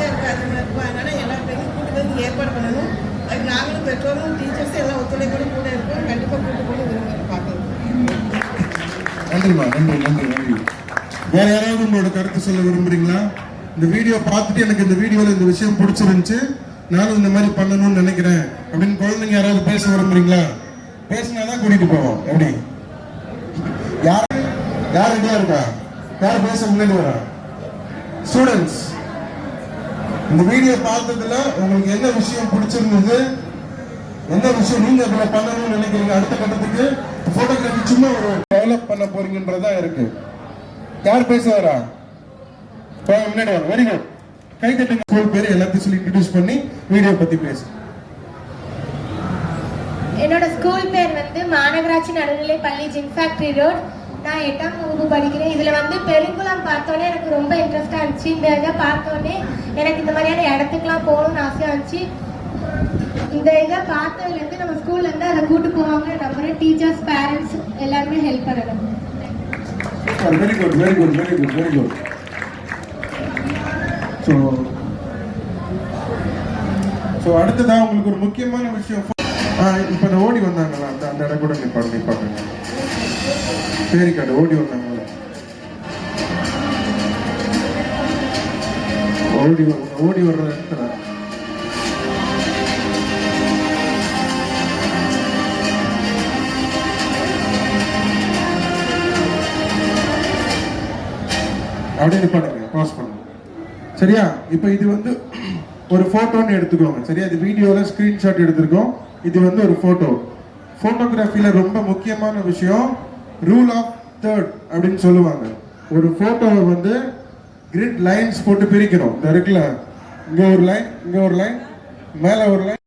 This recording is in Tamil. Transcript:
ஈஸியாக இருக்கும் அதிகமாக இருக்கும் அதனால் எல்லா பிள்ளைங்களும் கூட்டு வந்து ஏற்பாடு பண்ணணும். அதுக்கு நாங்களும் பெற்றோரும் டீச்சர்ஸ் எல்லாம் ஒத்துழைப்போடு கூட இருக்கோம். கண்டிப்பாக கூட்டு போய் விரும்புகிறோம் பார்க்கலாம் நன்றிம்மா. நன்றி நன்றி நன்றி. வேற யாராவது உங்களோட கருத்து சொல்ல விரும்புறீங்களா? இந்த வீடியோ பார்த்துட்டு எனக்கு இந்த வீடியோவில் இந்த விஷயம் பிடிச்சிருந்துச்சு. நானும் இந்த மாதிரி பண்ணணும்னு நினைக்கிறேன். அப்படின்னு குழந்தைங்க யாராவது பேச விரும்புறீங்களா? பேசினாதான் கூட்டிட்டு போவோம். எப்படி? யார் யார் ரெடியா இருக்கா? யார் பேச முன்னாடி வரா? ஸ்டூடெண்ட்ஸ் இந்த வீடியோ பார்த்ததுல உங்களுக்கு என்ன விஷயம் பிடிச்சிருந்தது? எந்த விஷயம் நீங்க இதுல பண்ணணும்னு நினைக்கிறீங்க? அடுத்த கட்டத்துக்கு போட்டோகிராஃபி சும்மா ஒரு டெவலப் பண்ண போறீங்கன்றதா இருக்கு. யார் பேச வரா முன்னாடி வாங்க. வெரி குட் கை தட்டுங்க. ஸ்கூல் பேர் எல்லாத்தையும் சொல்லி இன்ட்ரடியூஸ் பண்ணி வீடியோ பத்தி பேசு என்னோட ஸ்கூல் பேர் வந்து மாநகராட்சி நடுநிலை பள்ளி ஜிம் ஃபேக்டரி ரோட் நான் எட்டாம் வகுப்பு படிக்கிறேன். இதில் வந்து பெருங்குளம் பார்த்தோன்னே எனக்கு ரொம்ப இன்ட்ரெஸ்டாக இருந்துச்சு. இந்த இதை பார்த்தோன்னே எனக்கு இந்த மாதிரியான இடத்துக்குலாம் போகணும்னு ஆசையாக இருந்துச்சு. இந்த இதை பார்த்ததுலேருந்து நம்ம ஸ்கூல்லேருந்து அதை கூட்டு போவாங்க நம்புறேன் டீச்சர்ஸ் பேரண்ட்ஸ் எல்லாருமே ஹெல்ப் பண்ணணும். Very good very good very good very good so so அடுத்ததான் உங்களுக்கு ஒரு முக்கியமான விஷயம். இப்போ இந்த ஓடி வந்தாங்களா அந்த அந்த இடம் கூட நிப்பாடு நிப்பாட்டுங்க பேரிக்காடு ஓடி வந்தாங்க ஓடி ஓடி வர்ற இடத்துல. அப்படியே நிப்பாடுங்க பாஸ் பண்ணுங்க. சரியா? இப்போ இது வந்து ஒரு ஃபோட்டோன்னு எடுத்துக்கோங்க. சரியா? இது வீடியோல ஸ்கிரீன்ஷாட் எடுத்திருக்கோம். இது வந்து ஒரு ஃபோட்டோ ஃபோட்டோகிராஃபியில் ரொம்ப முக்கியமான விஷயம் ரூல் ஆஃப் தேர்ட் அப்படின்னு சொல்லுவாங்க. ஒரு ஃபோட்டோவை வந்து கிரிட் லைன்ஸ் போட்டு பிரிக்கிறோம் இந்த இருக்குல்ல இங்கே ஒரு லைன் இங்கே ஒரு லைன் மேலே ஒரு லைன்